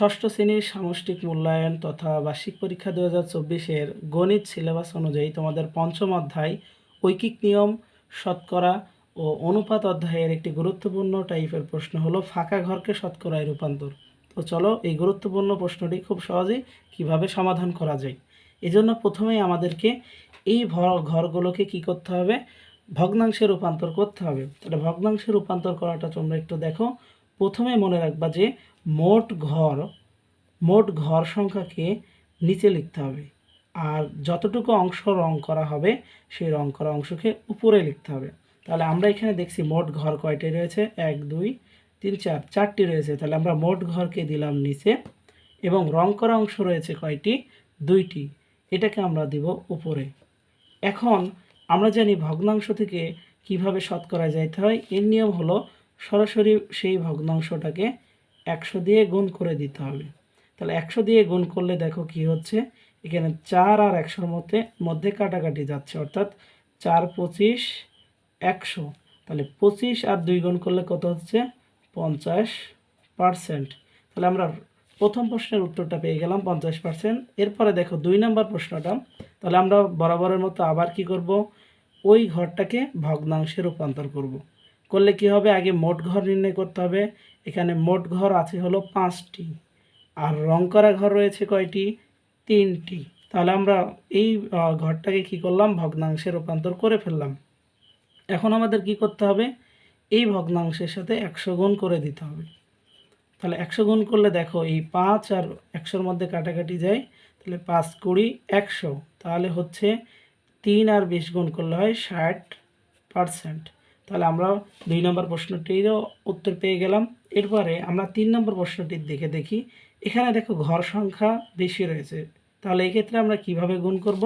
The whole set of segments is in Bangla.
ষষ্ঠ শ্রেণির সামষ্টিক মূল্যায়ন তথা বার্ষিক পরীক্ষা দু হাজার চব্বিশের গণিত সিলেবাস অনুযায়ী তোমাদের পঞ্চম অধ্যায় ঐকিক নিয়ম, শতকরা ও অনুপাত অধ্যায়ের একটি গুরুত্বপূর্ণ টাইপের প্রশ্ন হলো ফাঁকা ঘরকে শতকরায় রূপান্তর। তো চলো এই গুরুত্বপূর্ণ প্রশ্নটি খুব সহজেই কীভাবে সমাধান করা যায়। এজন্য প্রথমেই আমাদেরকে এই ঘরগুলোকে কি করতে হবে? ভগ্নাংশে রূপান্তর করতে হবে। তাহলে ভগ্নাংশে রূপান্তর করাটা তোমরা একটু দেখো। প্রথমে মনে রাখবা যে মোট ঘর মোট ঘর সংখ্যাকে নিচে লিখতে হবে। আর যতটুকু অংশ রং করা হবে, সেই রং করা অংশকে উপরে লিখতে হবে। তাহলে আমরা এখানে দেখছি মোট ঘর কয়টি রয়েছে? এক, দুই, তিন, চার, চারটি রয়েছে। তাহলে আমরা মোট ঘরকে দিলাম নিচে এবং রং করা অংশ রয়েছে কয়টি? দুইটি। এটাকে আমরা দিব উপরে। এখন আমরা জানি ভগ্নাংশ থেকে কীভাবে শতকরা যাইতে হয়? এর নিয়ম হলো সরাসরি সেই ভগ্নাংশটাকে একশো দিয়ে গুণ করে দিতে হবে। তাহলে একশো দিয়ে গুণ করলে দেখো কি হচ্ছে? এখানে চার আর একশোর মধ্যে মধ্যে কাটাকাটি যাচ্ছে, অর্থাৎ চার পঁচিশ একশো। তাহলে পঁচিশ আর দুই গুণ করলে কত হচ্ছে? পঞ্চাশ পার্সেন্ট তাহলে আমরা প্রথম প্রশ্নের উত্তরটা পেয়ে গেলাম পঞ্চাশ পার্সেন্ট এরপরে দেখো দুই নম্বর প্রশ্নটা। তাহলে আমরা বরাবরের মতো আবার কি করব? ওই ঘরটাকে ভগ্নাংশে রূপান্তর করব। করলে কি হবে? আগে মোট ঘর নির্ণয় করতে হবে। এখানে মোট ঘর আছে হলো পাঁচটি। আর রং করা ঘর রয়েছে কয়টি? তিনটি। তাহলে আমরা এই ঘরটাকে কি করলাম? ভগ্নাংশে রূপান্তর করে ফেললাম। এখন আমাদের কি করতে হবে? এই ভগ্নাংশের সাথে একশো গুণ করে দিতে হবে। তাহলে একশো গুণ করলে দেখো এই পাঁচ আর একশোর মধ্যে কাটাকাটি যায়। তাহলে পাঁচ কুড়ি একশো। তাহলে হচ্ছে তিন আর বিশ গুণ করলে হয় ষাট পারসেন্ট। তাহলে আমরা দুই নম্বর প্রশ্নটিরও উত্তর পেয়ে গেলাম। এরপরে আমরা তিন নম্বর প্রশ্নটির দিকে দেখি। এখানে দেখো ঘর সংখ্যা বেশি রয়েছে। তাহলে এক্ষেত্রে আমরা কীভাবে গুণ করব?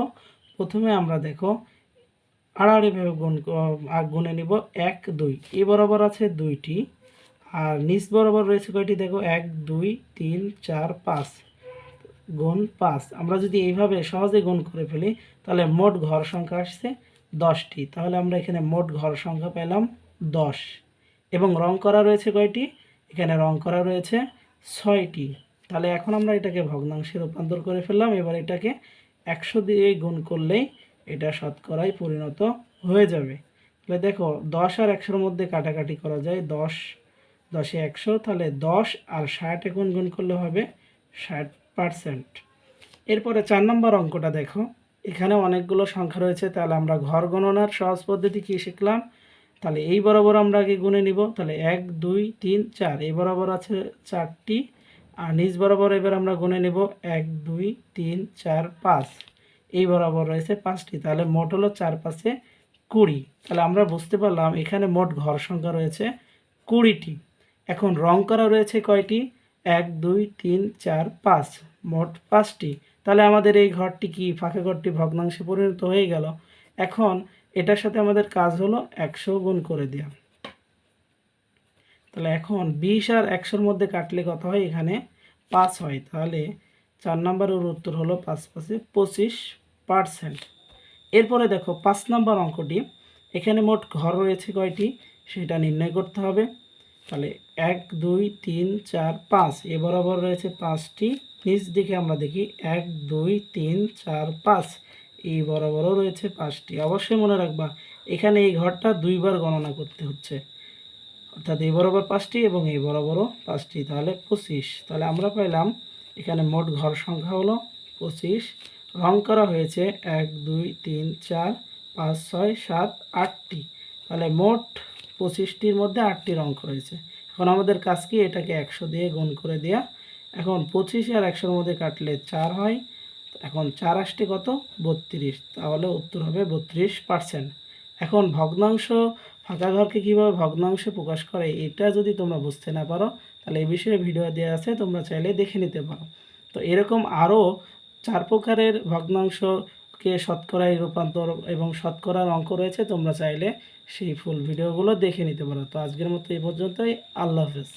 প্রথমে আমরা দেখো আড়াআড়িভাবে গুণ গুণে নিব এক, দুই। এ বরাবর আছে দুইটি। আর নিচ বরাবর রয়েছে কয়টি? দেখো এক, দুই, তিন, চার, পাঁচ। গুণ পাঁচ। আমরা যদি এইভাবে সহজে গুণ করে ফেলি, তাহলে মোট ঘর সংখ্যা আসছে দশটি। তাহলে আমরা এখানে মোট ঘর সংখ্যা পেলাম দশ। এবং রং করা রয়েছে কয়টি? এখানে রং করা রয়েছে ছয়টি। তাহলে এখন আমরা এটাকে ভগ্নাংশে রূপান্তর করে ফেললাম। এবার এটাকে একশো দিয়ে গুণ করলেই এটা শতকরায় পরিণত হয়ে যাবে। তাহলে দেখো, দশ আর একশোর মধ্যে কাটাকাটি করা যায় দশ। দশে একশো, তাহলে দশ আর ষাট এখন গুণ করলে হবে ষাট পারসেন্ট। এরপরে চার নম্বর অঙ্কটা দেখো। এখানে অনেকগুলো সংখ্যা রয়েছে, তাহলে আমরা ঘর গণনার সহজ পদ্ধতি কী শিখলাম? তাহলে এই বরাবর আমরা আগে গুনে নিব, তাহলে এক, দুই, তিন, চার, এই বরাবর আছে চারটি, আর নিচ বরাবর এবার আমরা গুনে নেব এক, দুই, তিন, চার, পাঁচ, এই বরাবর রয়েছে পাঁচটি, তাহলে মোট হলো চার কুড়ি, তাহলে আমরা বুঝতে পারলাম এখানে মোট ঘর সংখ্যা রয়েছে কুড়িটি, এখন রং করা রয়েছে কয়টি? এক, দুই, তিন, চার, পাঁচ, মোট পাঁচটি তাহলে আমাদের এই ঘরটি কি ফাঁকা ঘরটি ভগ্নাংশে পরিণত হয়ে গেল? এখন এটার সাথে আমাদের কাজ হলো একশো গুণ করে দেওয়া তাহলে এখন বিশ আর একশোর মধ্যে কাটলে কত হয়? এখানে পাঁচ হয়। তাহলে চার নম্বরের উত্তর হলো পাঁচ পাঁচে পঁচিশ পার্সেন্ট। এরপরে দেখো পাঁচ নম্বর অঙ্কটি। এখানে মোট ঘর রয়েছে কয়টি? সেটা নির্ণয় করতে হবে। তাহলে এক, দুই, তিন, চার, পাঁচ। এ বরাবর রয়েছে পাঁচটি নিচ দিকে আমরা দেখি এক, দুই, তিন, চার, পাঁচ। এই বরাবরও রয়েছে পাঁচটি। অবশ্যই মনে রাখবা, এখানে এই ঘরটা দুইবার গণনা করতে হচ্ছে। অর্থাৎ এই বরাবর পাঁচটি এবং এই বরাবরও পাঁচটি, তাহলে পঁচিশ। তাহলে আমরা পাইলাম, এখানে মোট ঘর সংখ্যা হলো পঁচিশ। রং করা হয়েছে এক, দুই, তিন, চার, পাঁচ, ছয়, সাত, আটটি। তাহলে মোট পঁচিশটির মধ্যে আটটি রং রয়েছে এখন আমাদের কাজ কি? এটাকে একশো দিয়ে গুণ করে দেওয়া এখন পঁচিশ আর একশোর মধ্যে কাটলে চার হয় এখন চার আসতে কত? বত্রিশ। তাহলে উত্তর হবে বত্রিশ পার্সেন্ট এখন ভগ্নাংশ ফাঁকা ঘরকে কীভাবে ভগ্নাংশে প্রকাশ করে, এটা যদি তোমরা বুঝতে না পারো, তাহলে এই বিষয়ে ভিডিও দেওয়া আছে, তোমরা চাইলে দেখে নিতে পারো। তো এরকম আরও চার প্রকারের ভগ্নাংশকে শতকরায় রূপান্তর এবং শতকরার অঙ্ক রয়েছে, তোমরা চাইলে সেই ফুল ভিডিওগুলো দেখে নিতে পারো। তো আজকের মতো এই পর্যন্তই। আল্লাহ হাফেজ।